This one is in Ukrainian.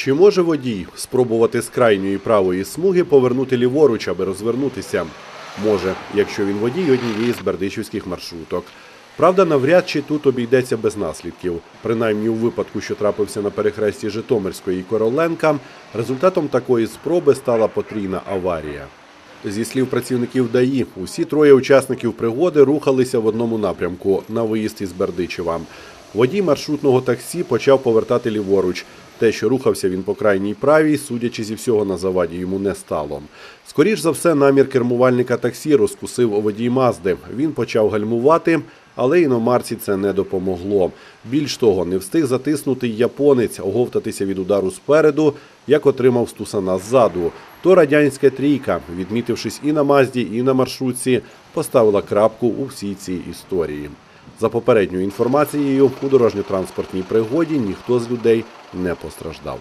Чи може водій спробувати з крайньої правої смуги повернути ліворуч, аби розвернутися? Може, якщо він водій однієї з бердичівських маршруток. Правда, навряд чи тут обійдеться без наслідків. Принаймні у випадку, що трапився на перехресті Житомирської і Короленка, результатом такої спроби стала потрійна аварія. Зі слів працівників ДАІ, усі троє учасників пригоди рухалися в одному напрямку на виїзд із Бердичева. Водій маршрутного таксі почав повертати ліворуч. Те, що рухався він по крайній правій, судячи зі всього на заваді, йому не стало. Скоріш за все, намір кермувальника таксі розкусив водій Мазди. Він почав гальмувати, але іномарці це не допомогло. Більш того, не встиг затиснути японець, оговтатися від удару спереду, як отримав стусана ззаду. То радянська трійка, відмітившись і на Мазді, і на маршрутці, поставила крапку у всій цій історії. За попередньою інформацією, у дорожньо-транспортній пригоді ніхто з людей не постраждав.